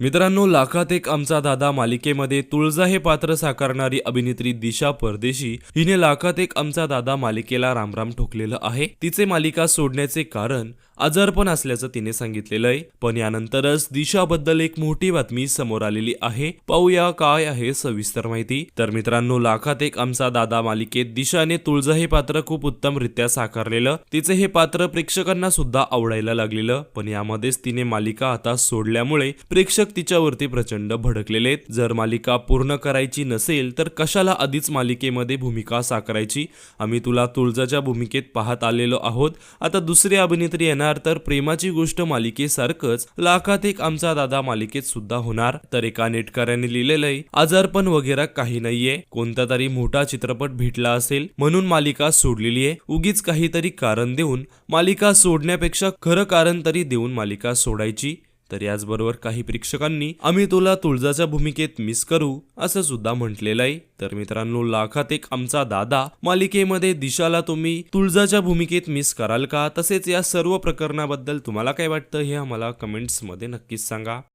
मित्रांनो लाखात एक आमचा दादा मालिकेमध्ये तुळजा हे पात्र साकारणारी अभिनेत्री दिशा परदेशी हिने लाखात एक आमचा दादा मालिकेला रामराम ठोकलेलं आहे. तिचे मालिका सोडण्याचे कारण आजारपण असल्याचं तिने सांगितलेलं आहे पण यानंतरच दिशाबद्दल एक मोठी बातमी समोर आलेली आहे. पाहूया काय आहे सविस्तर माहिती. तर मित्रांनो लाखात एक आमचा दादा मालिकेत दिशाने तुळजा हे पात्र खूप उत्तमरित्या साकारलेलं. तिचे हे पात्र प्रेक्षकांना सुद्धा आवडायला लागलेलं. पण यामध्येच तिने मालिका आता सोडल्यामुळे प्रेक्षक तिच्यावरती प्रचंड भडकलेले जर मालिका पूर्ण करायची नसेल तर कशाला आधीच मालिकेमध्ये भूमिका साकारायची? आम्ही तुला तुळजाच्या भूमिकेत पाहत आलेलो आहोत. आता दुसरी अभिनेत्री येणार तर प्रेमाची गोष्ट मालिकेसारखंच लाखात एक आमचा दादा मालिकेत सुद्धा होणार. तर एका नेटकऱ्याने लिहिलेलंय आजारपण वगैरे काही नाहीये. कोणता तरी मोठा चित्रपट भेटला असेल म्हणून मालिका सोडलेली आहे. उगीच काहीतरी कारण देऊन मालिका सोडण्यापेक्षा खरं कारण तरी देऊन मालिका सोडायची. तर याचबरोबर काही प्रेक्षकांनी आम्ही तुला तुळजाच्या भूमिकेत मिस करू असं सुद्धा म्हटलेलं आहे तर मित्रांनो लाखात एक आमचा दादा मालिकेमध्ये दिशाला तुम्ही तुळजाच्या भूमिकेत मिस कराल का? तसेच या सर्व प्रकरणाबद्दल तुम्हाला काय वाटतं हे आम्हाला कमेंट्समध्ये नक्कीच सांगा.